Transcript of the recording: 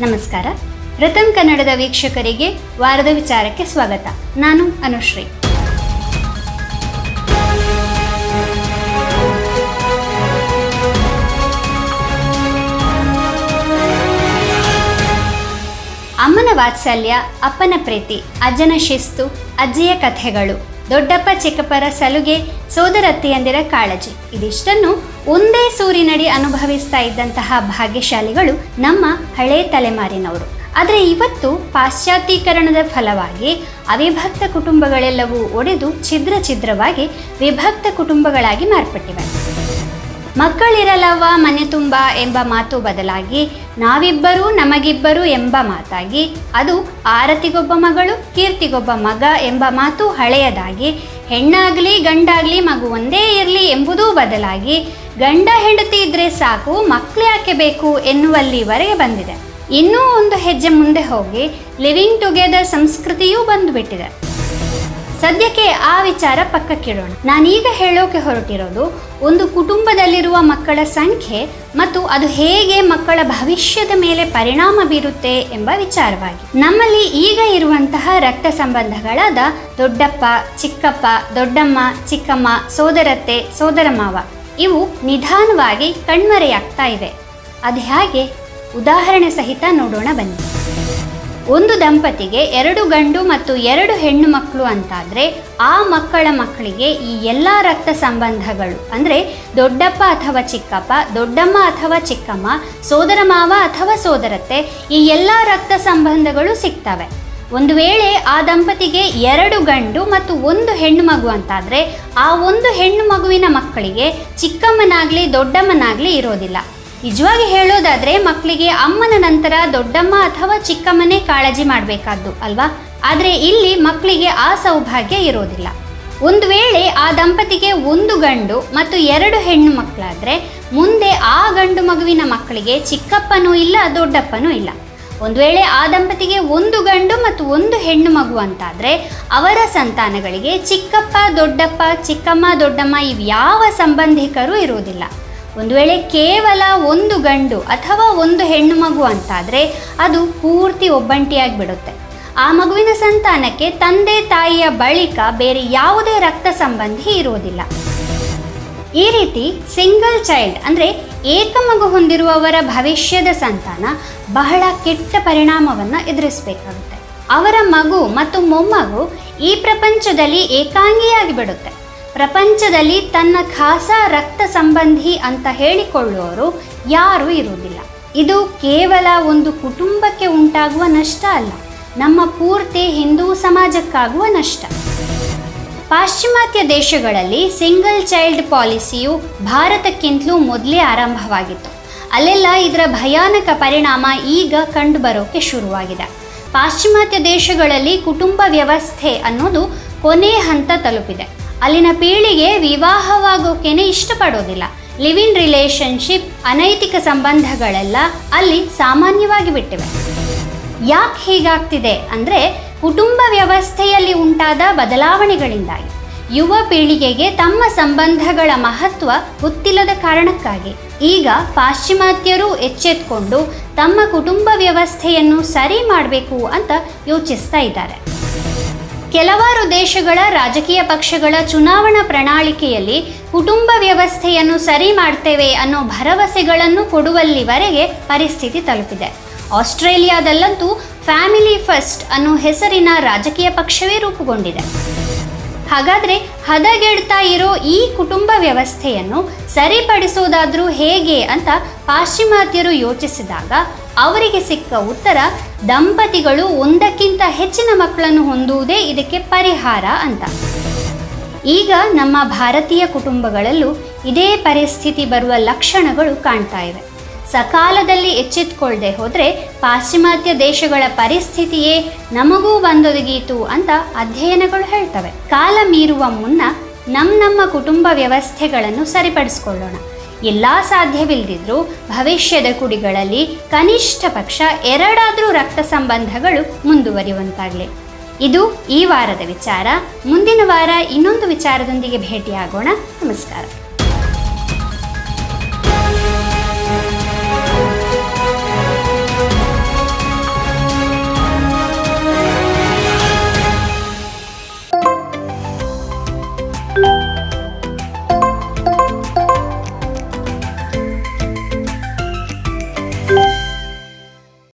ನಮಸ್ಕಾರ. ರತನ್ ಕನ್ನಡದ ವೀಕ್ಷಕರಿಗೆ ವಾರದ ವಿಚಾರಕ್ಕೆ ಸ್ವಾಗತ. ನಾನು ಅನುಶ್ರೀ. ಅಮ್ಮನ ವಾತ್ಸಲ್ಯ, ಅಪ್ಪನ ಪ್ರೀತಿ, ಅಜ್ಜನ ಶಿಸ್ತು, ಅಜ್ಜಿಯ ಕಥೆಗಳು, ದೊಡ್ಡಪ್ಪ ಚಿಕ್ಕಪ್ಪರ ಸಲುಗೆ, ಸೋದರತ್ತಿಯಂದಿರ ಕಾಳಜಿ, ಇದಿಷ್ಟನ್ನು ಒಂದೇ ಸೂರಿನಡಿ ಅನುಭವಿಸ್ತಾ ಇದ್ದಂತಹ ಭಾಗ್ಯಶಾಲಿಗಳು ನಮ್ಮ ಹಳೆ ತಲೆಮಾರಿನವರು. ಆದರೆ ಇವತ್ತು ಪಾಶ್ಚಾತ್ಯೀಕರಣದ ಫಲವಾಗಿ ಅವಿಭಕ್ತ ಕುಟುಂಬಗಳೆಲ್ಲವೂ ಒಡೆದು ಛಿದ್ರ ಛಿದ್ರವಾಗಿ ವಿಭಕ್ತ ಕುಟುಂಬಗಳಾಗಿ ಮಾರ್ಪಟ್ಟಿವೆ. ಮಕ್ಕಳಿರಲವ ಮನೆ ತುಂಬ ಎಂಬ ಮಾತು ಬದಲಾಗಿ ನಾವಿಬ್ಬರೂ ನಮಗಿಬ್ಬರು ಎಂಬ ಮಾತಾಗಿ ಅದು ಆರತಿಗೊಬ್ಬ ಮಗಳು, ಕೀರ್ತಿಗೊಬ್ಬ ಮಗ ಎಂಬ ಮಾತು ಹಳೆಯದಾಗಿ ಹೆಣ್ಣಾಗಲಿ ಗಂಡಾಗಲಿ ಮಗು ಒಂದೇ ಇರಲಿ ಎಂಬುದೂ ಬದಲಾಗಿ ಗಂಡ ಹೆಂಡತಿ ಇದ್ರೆ ಸಾಕು ಮಕ್ಕಳು ಯಾಕೆ ಬೇಕು ಎನ್ನುವಲ್ಲಿವರೆಗೆ ಬಂದಿದೆ. ಇನ್ನೂ ಒಂದು ಹೆಜ್ಜೆ ಮುಂದೆ ಹೋಗಿ ಲಿವಿಂಗ್ ಟುಗೆದರ್ ಸಂಸ್ಕೃತಿಯೂ ಬಂದುಬಿಟ್ಟಿದೆ. ಸದ್ಯಕ್ಕೆ ಆ ವಿಚಾರ ಪಕ್ಕಕ್ಕಿಡೋಣ. ನಾನೀಗ ಹೇಳೋಕೆ ಹೊರಟಿರೋದು, ಒಂದು ಕುಟುಂಬದಲ್ಲಿರುವ ಮಕ್ಕಳ ಸಂಖ್ಯೆ ಮತ್ತು ಅದು ಹೇಗೆ ಮಕ್ಕಳ ಭವಿಷ್ಯದ ಮೇಲೆ ಪರಿಣಾಮ ಬೀರುತ್ತೆ ಎಂಬ ವಿಚಾರವಾಗಿ. ನಮ್ಮಲ್ಲಿ ಈಗ ಇರುವಂತಹ ರಕ್ತ ಸಂಬಂಧಗಳಾದ ದೊಡ್ಡಪ್ಪ, ಚಿಕ್ಕಪ್ಪ, ದೊಡ್ಡಮ್ಮ, ಚಿಕ್ಕಮ್ಮ, ಸೋದರತ್ತೆ ಸೋದರ ಮಾವ ಇವು ನಿಧಾನವಾಗಿ ಕಣ್ಮರೆಯಾಗ್ತಾ ಇವೆ. ಅದು ಹೇಗೆ? ಉದಾಹರಣೆ ಸಹಿತ ನೋಡೋಣ ಬನ್ನಿ. ಒಂದು ದಂಪತಿಗೆ ಎರಡು ಗಂಡು ಮತ್ತು ಎರಡು ಹೆಣ್ಣು ಮಕ್ಕಳು ಅಂತಾದರೆ ಆ ಮಕ್ಕಳ ಮಕ್ಕಳಿಗೆ ಈ ಎಲ್ಲ ರಕ್ತ ಸಂಬಂಧಗಳು, ಅಂದರೆ ದೊಡ್ಡಪ್ಪ ಅಥವಾ ಚಿಕ್ಕಪ್ಪ, ದೊಡ್ಡಮ್ಮ ಅಥವಾ ಚಿಕ್ಕಮ್ಮ ಸೋದರ ಮಾವ ಅಥವಾ ಸೋದರತ್ತೆ, ಈ ಎಲ್ಲ ರಕ್ತ ಸಂಬಂಧಗಳು ಸಿಗ್ತವೆ. ಒಂದು ವೇಳೆ ಆ ದಂಪತಿಗೆ ಎರಡು ಗಂಡು ಮತ್ತು ಒಂದು ಹೆಣ್ಣು ಮಗು ಅಂತಾದರೆ, ಆ ಒಂದು ಹೆಣ್ಣು ಮಗುವಿನ ಮಕ್ಕಳಿಗೆ ಚಿಕ್ಕಮ್ಮನಾಗಲಿ ದೊಡ್ಡಮ್ಮನಾಗಲಿ ಇರೋದಿಲ್ಲ. ನಿಜವಾಗಿ ಹೇಳೋದಾದರೆ, ಮಕ್ಕಳಿಗೆ ಅಮ್ಮನ ನಂತರ ದೊಡ್ಡಮ್ಮ ಅಥವಾ ಚಿಕ್ಕಮ್ಮನೇ ಕಾಳಜಿ ಮಾಡಬೇಕಾದ್ದು ಅಲ್ವಾ? ಆದರೆ ಇಲ್ಲಿ ಮಕ್ಕಳಿಗೆ ಆ ಸೌಭಾಗ್ಯ ಇರೋದಿಲ್ಲ. ಒಂದು ವೇಳೆ ಆ ದಂಪತಿಗೆ ಒಂದು ಗಂಡು ಮತ್ತು ಎರಡು ಹೆಣ್ಣು ಮಕ್ಕಳಾದರೆ, ಮುಂದೆ ಆ ಗಂಡು ಮಗುವಿನ ಮಕ್ಕಳಿಗೆ ಚಿಕ್ಕಪ್ಪನೂ ಇಲ್ಲ, ದೊಡ್ಡಪ್ಪನೂ ಇಲ್ಲ. ಒಂದು ವೇಳೆ ಆ ದಂಪತಿಗೆ ಒಂದು ಗಂಡು ಮತ್ತು ಒಂದು ಹೆಣ್ಣು ಮಗು ಅಂತಾದರೆ ಅವರ ಸಂತಾನಗಳಿಗೆ ಚಿಕ್ಕಪ್ಪ, ದೊಡ್ಡಪ್ಪ, ಚಿಕ್ಕಮ್ಮ, ದೊಡ್ಡಮ್ಮ ಇವು ಯಾವ ಸಂಬಂಧಿಕರು ಇರುವುದಿಲ್ಲ. ಒಂದು ವೇಳೆ ಕೇವಲ ಒಂದು ಗಂಡು ಅಥವಾ ಒಂದು ಹೆಣ್ಣು ಮಗು ಅಂತಾದರೆ ಅದು ಪೂರ್ತಿ ಒಬ್ಬಂಟಿಯಾಗಿ ಬಿಡುತ್ತೆ. ಆ ಮಗುವಿನ ಸಂತಾನಕ್ಕೆ ತಂದೆ, ತಾಯಿಯ ಬಳಿಕ ಬೇರೆ ಯಾವುದೇ ರಕ್ತ ಸಂಬಂಧಿ ಇರುವುದಿಲ್ಲ. ಈ ರೀತಿ ಸಿಂಗಲ್ ಚೈಲ್ಡ್ ಅಂದರೆ ಏಕ ಮಗು ಹೊಂದಿರುವವರ ಭವಿಷ್ಯದ ಸಂತಾನ ಬಹಳ ಕೆಟ್ಟ ಪರಿಣಾಮವನ್ನು ಎದುರಿಸಬೇಕಾಗುತ್ತೆ. ಅವರ ಮಗು ಮತ್ತು ಮೊಮ್ಮಗು ಈ ಪ್ರಪಂಚದಲ್ಲಿ ಏಕಾಂಗಿಯಾಗಿ ಬಿಡುತ್ತೆ. ಪ್ರಪಂಚದಲ್ಲಿ ತನ್ನ ಖಾಸ ರಕ್ತ ಸಂಬಂಧಿ ಅಂತ ಹೇಳಿಕೊಳ್ಳುವವರು ಯಾರೂ ಇರುವುದಿಲ್ಲ. ಇದು ಕೇವಲ ಒಂದು ಕುಟುಂಬಕ್ಕೆ ಉಂಟಾಗುವ ನಷ್ಟ ಅಲ್ಲ. ನಮ್ಮ ಪೂರ್ತಿ ಹಿಂದೂ ಸಮಾಜಕ್ಕಾಗುವ ನಷ್ಟ. ಪಾಶ್ಚಿಮಾತ್ಯ ದೇಶಗಳಲ್ಲಿ ಸಿಂಗಲ್ ಚೈಲ್ಡ್ ಪಾಲಿಸಿಯು ಭಾರತಕ್ಕಿಂತಲೂ ಮೊದಲೇ ಆರಂಭವಾಗಿತ್ತು. ಅಲ್ಲೆಲ್ಲ ಇದರ ಭಯಾನಕ ಪರಿಣಾಮ ಈಗ ಕಂಡುಬರೋಕೆ ಶುರುವಾಗಿದೆ. ಪಾಶ್ಚಿಮಾತ್ಯ ದೇಶಗಳಲ್ಲಿ ಕುಟುಂಬ ವ್ಯವಸ್ಥೆ ಅನ್ನೋದು ಕೊನೆ ಹಂತ ತಲುಪಿದೆ. ಅಲ್ಲಿನ ಪೀಳಿಗೆ ವಿವಾಹವಾಗೋಕೆನೆ ಇಷ್ಟಪಡೋದಿಲ್ಲ. ಲಿವ್ ಇನ್ ರಿಲೇಶನ್ಶಿಪ್ ಅನೈತಿಕ ಸಂಬಂಧಗಳೆಲ್ಲ ಅಲ್ಲಿ ಸಾಮಾನ್ಯವಾಗಿ ಬಿಟ್ಟಿವೆ. ಯಾಕೆ ಹೀಗಾಗ್ತಿದೆ ಅಂದರೆ ಕುಟುಂಬ ವ್ಯವಸ್ಥೆಯಲ್ಲಿ ಉಂಟಾದ ಬದಲಾವಣೆಗಳಿಂದಾಗಿ ಯುವ ಪೀಳಿಗೆಗೆ ತಮ್ಮ ಸಂಬಂಧಗಳ ಮಹತ್ವ ಗೊತ್ತಿಲ್ಲದ ಕಾರಣಕ್ಕಾಗಿ ಈಗ ಪಾಶ್ಚಿಮಾತ್ಯರು ಎಚ್ಚೆತ್ಕೊಂಡು ತಮ್ಮ ಕುಟುಂಬ ವ್ಯವಸ್ಥೆಯನ್ನು ಸರಿ ಮಾಡಬೇಕು ಅಂತ ಯೋಚಿಸ್ತಾ ಇದ್ದಾರೆ. ಕೆಲವಾರು ದೇಶಗಳ ರಾಜಕೀಯ ಪಕ್ಷಗಳ ಚುನಾವಣಾ ಪ್ರಣಾಳಿಕೆಯಲ್ಲಿ ಕುಟುಂಬ ವ್ಯವಸ್ಥೆಯನ್ನು ಸರಿ ಮಾಡ್ತೇವೆ ಅನ್ನೋ ಭರವಸೆಗಳನ್ನು ಕೊಡುವಲ್ಲಿವರೆಗೆ ಪರಿಸ್ಥಿತಿ ತಲುಪಿದೆ. ಆಸ್ಟ್ರೇಲಿಯಾದಲ್ಲಂತೂ ಫ್ಯಾಮಿಲಿ ಫಸ್ಟ್ ಅನ್ನೋ ಹೆಸರಿನ ರಾಜಕೀಯ ಪಕ್ಷವೇ ರೂಪುಗೊಂಡಿದೆ. ಹಾಗಾದರೆ ಹದಗೆಡ್ತಾ ಇರೋ ಈ ಕುಟುಂಬ ವ್ಯವಸ್ಥೆಯನ್ನು ಸರಿಪಡಿಸೋದಾದರೂ ಹೇಗೆ ಅಂತ ಪಾಶ್ಚಿಮಾತ್ಯರು ಯೋಚಿಸಿದಾಗ ಅವರಿಗೆ ಸಿಕ್ಕ ಉತ್ತರ, ದಂಪತಿಗಳು ಒಂದಕ್ಕಿಂತ ಹೆಚ್ಚಿನ ಮಕ್ಕಳನ್ನು ಹೊಂದುವುದೇ ಇದಕ್ಕೆ ಪರಿಹಾರ ಅಂತ. ಈಗ ನಮ್ಮ ಭಾರತೀಯ ಕುಟುಂಬಗಳಲ್ಲೂ ಇದೇ ಪರಿಸ್ಥಿತಿ ಬರುವ ಲಕ್ಷಣಗಳು ಕಾಣ್ತಾ ಇವೆ. ಸಕಾಲದಲ್ಲಿ ಎಚ್ಚೆತ್ಕೊಳ್ಳದೆ ಹೋದರೆ ಪಾಶ್ಚಿಮಾತ್ಯ ದೇಶಗಳ ಪರಿಸ್ಥಿತಿಯೇ ನಮಗೂ ಬಂದೊದಗೀತು ಅಂತ ಅಧ್ಯಯನಗಳು ಹೇಳ್ತವೆ. ಕಾಲ ಮೀರುವ ಮುನ್ನ ನಮ್ಮ ನಮ್ಮ ಕುಟುಂಬ ವ್ಯವಸ್ಥೆಗಳನ್ನು ಸರಿಪಡಿಸ್ಕೊಳ್ಳೋಣ. ಎಲ್ಲ ಸಾಧ್ಯವಿಲ್ಲದಿದ್ರೂ ಭವಿಷ್ಯದ ಕುಡಿಗಳಲ್ಲಿ ಕನಿಷ್ಠ ಪಕ್ಷ ಎರಡಾದರೂ ರಕ್ತ ಸಂಬಂಧಗಳು ಮುಂದುವರಿಯುವಂತಾಗಲಿ. ಇದು ಈ ವಾರದ ವಿಚಾರ. ಮುಂದಿನ ವಾರ ಇನ್ನೊಂದು ವಿಚಾರದೊಂದಿಗೆ ಭೇಟಿಯಾಗೋಣ. ನಮಸ್ಕಾರ. ನಮಸ್ಕಾರ